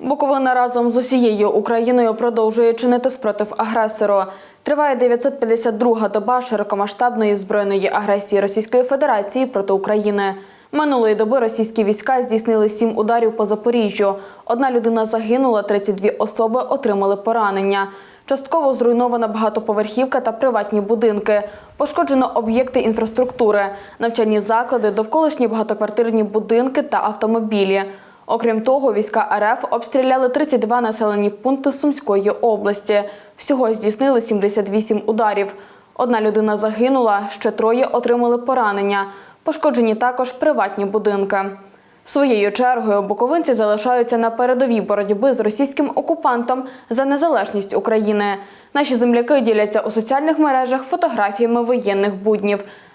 Буковина разом з усією Україною продовжує чинити спротив агресору. Триває 952-га доба широкомасштабної збройної агресії Російської Федерації проти України. Минулої доби російські війська здійснили сім ударів по Запоріжжю. Одна людина загинула, 32 особи отримали поранення. Частково зруйнована багатоповерхівка та приватні будинки. Пошкоджено об'єкти інфраструктури, навчальні заклади, довколишні багатоквартирні будинки та автомобілі. Окрім того, війська РФ обстріляли 32 населені пункти Сумської області. Всього здійснили 78 ударів. Одна людина загинула, ще троє отримали поранення. Пошкоджені також приватні будинки. Своєю чергою буковинці залишаються на передовій боротьби з російським окупантом за незалежність України. Наші земляки діляться у соціальних мережах фотографіями воєнних буднів,